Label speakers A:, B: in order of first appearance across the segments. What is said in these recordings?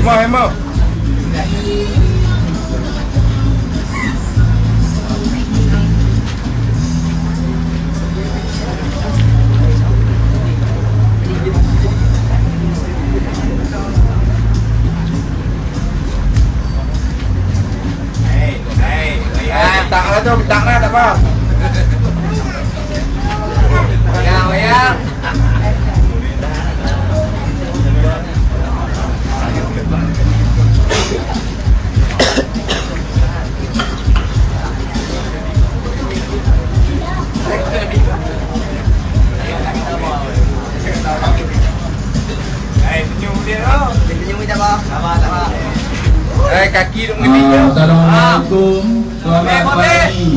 A: Hemo, Hemo. Hey, hey, tặng ra cho mình tặng ra tặng vào Eh, kaki duk je.
B: Ah, Assalamualaikum. Selamat pagi.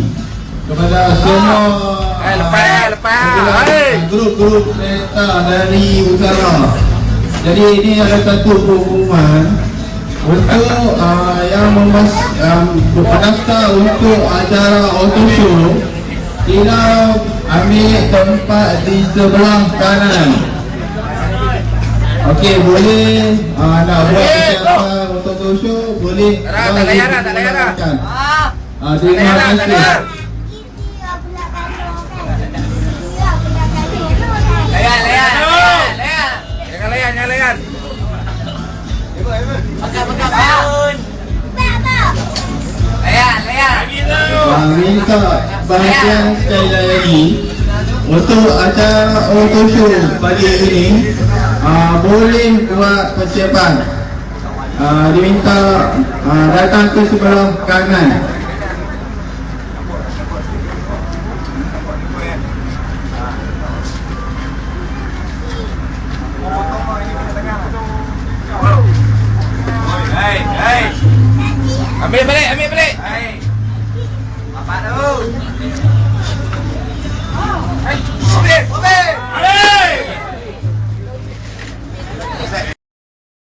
B: Kepada semua.
A: Eh, lepas,
B: ah,
A: lepas.
B: ah, Grup-grup kereta dari utara. Jadi ini ada satu pengumuman Untuk ah, yang memas, um, berdaftar untuk acara auto show. Sila ambil tempat di sebelah kanan Okey, boleh uh, nak buat
A: Okey,
B: persiapan untuk show boleh.
A: Tak layan dah, tak layan dah.
B: Ah,
A: Tak
B: terima
A: layan dah, tak
B: kasih.
A: layan. Jangan layan, jangan layan.
B: Ah, minta perhatian sekali lagi. Untuk acara auto show pagi ini ah, boleh buat persiapan ah, diminta ah, datang ke sebelah kanan.
A: Ambil balik, ambil balik.